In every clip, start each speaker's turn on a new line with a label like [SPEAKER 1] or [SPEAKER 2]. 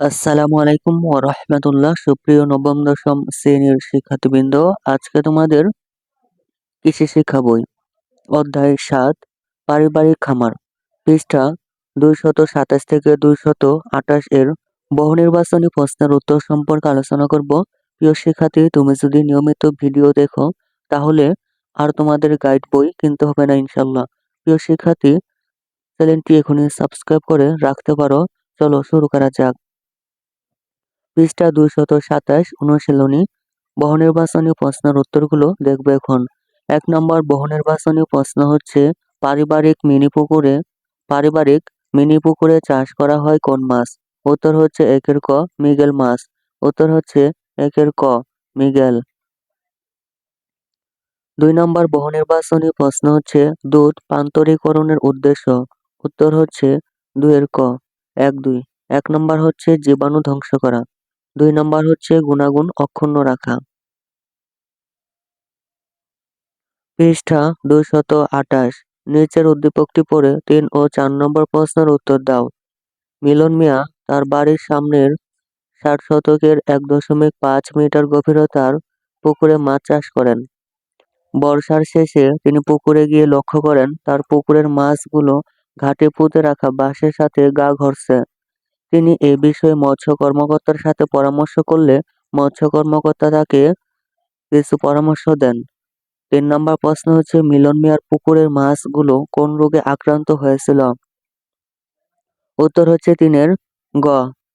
[SPEAKER 1] আসসালামু আলাইকুম ওয়া রাহমাতুল্লাহ। সুপ্রিয় নবম, দশম শ্রেণির শিক্ষার্থীবৃন্দ, আজকে তোমাদের কৃষি শিক্ষা বই অধ্যায় সাত, পারিবারিক খামার। পৃষ্ঠা দুইশত সাতাশ থেকে দুইশত আঠাশ এর বহু নির্বাচনী প্রশ্নের উত্তর সম্পর্কে আলোচনা করব। প্রিয় শিক্ষার্থী, তুমি যদি নিয়মিত ভিডিও দেখো, তাহলে আর তোমাদের গাইড বই কিনতে হবে না ইনশাল্লাহ প্রিয় শিক্ষার্থী, চ্যানেলটি এখনই সাবস্ক্রাইব করে রাখতে পারো। চলো শুরু করা যাক। পৃষ্ঠা দুইশত সাতাশ, অনুশীলনী, বহুনির্বাচনী প্রশ্নের উত্তরগুলো দেখবে এখন। এক নম্বর বহুনির্বাচনী প্রশ্ন হচ্ছে, পারিবারিক মিনি পুকুরে, পারিবারিক মিনি পুকুরে চাষ করা হয় কোন মাছ? উত্তর হচ্ছে একের ক, মিগেল মাছ। উত্তর হচ্ছে একের ক, মিগেল। দুই নম্বর বহুনির্বাচনী প্রশ্ন হচ্ছে, দুধ পান্তরীকরণের উদ্দেশ্য। উত্তর হচ্ছে দুইয়ের ক, এক দুই। এক নম্বর হচ্ছে জীবাণু ধ্বংস করা। দুই নম্বর হচ্ছে গুণাগুণ অক্ষুণ্ণ রাখা। পৃষ্ঠা দুইশত আঠাশ। নিচের উদ্দীপকটি পড়ে তিন ও চার নম্বর প্রশ্নের উত্তর দাও। মিলন মিয়া, তার বাড়ির সামনের ষাট শতকের এক দশমিক পাঁচ মিটার গভীরতার পুকুরে মাছ চাষ করেন। বর্ষার শেষে তিনি পুকুরে গিয়ে লক্ষ্য করেন, তার পুকুরের মাছগুলো ঘাটে পুঁতে রাখা বাঁশের সাথে গা ঘরছে তিনি এ বিষয়ে মৎস্য কর্মকর্তার সাথে পরামর্শ করলে মৎস্য কর্মকর্তা তাকে কিছু পরামর্শ দেন। তিন নম্বর প্রশ্ন হচ্ছে, মিলন মিয়ার পুকুরের মাছগুলো কোন রোগে আক্রান্ত হয়েছিল? উত্তর হচ্ছে তিনের গ,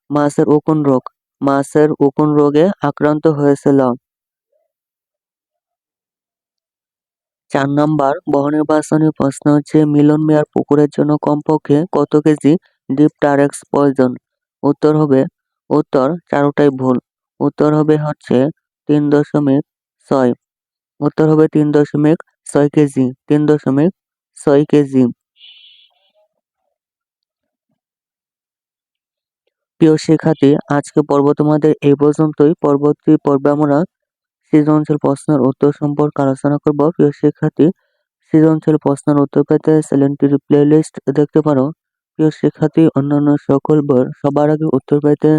[SPEAKER 1] মাছের উকুন রোগ। মাছের উকুন রোগে আক্রান্ত হয়েছিল। চার নম্বর বহুনির্বাচনী প্রশ্ন হচ্ছে, মিলন মিয়ার পুকুরের জন্য কমপক্ষে কত কেজি ডিপ টারেক্স প্রয়োজন? উত্তর হবে, উত্তর চারোটাই ভুল। উত্তর হবে হচ্ছে তিন দশমিক ছয়। উত্তর হবে তিন দশমিক ছয় কেজি, তিন দশমিক ছয় কেজি। প্রিয় শিক্ষার্থী আজকে পর্ব তোমাদের এই পর্যন্তই। পরবর্তী পর্বে আমরা সৃজনশীল প্রশ্নের উত্তর সম্পর্কে আলোচনা করব। প্রিয় শিক্ষার্থী, সৃজনশীল প্রশ্নের উত্তর পেতে চ্যানেলটির প্লেলিস্ট দেখতে পারো। প্রিয় শিক্ষার্থী, অন্যান্য সকল বর সবার আগে উত্তর পেতে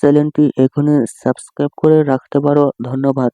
[SPEAKER 1] চ্যানেলটি এখনই সাবস্ক্রাইব করে রাখতে পারো। ধন্যবাদ।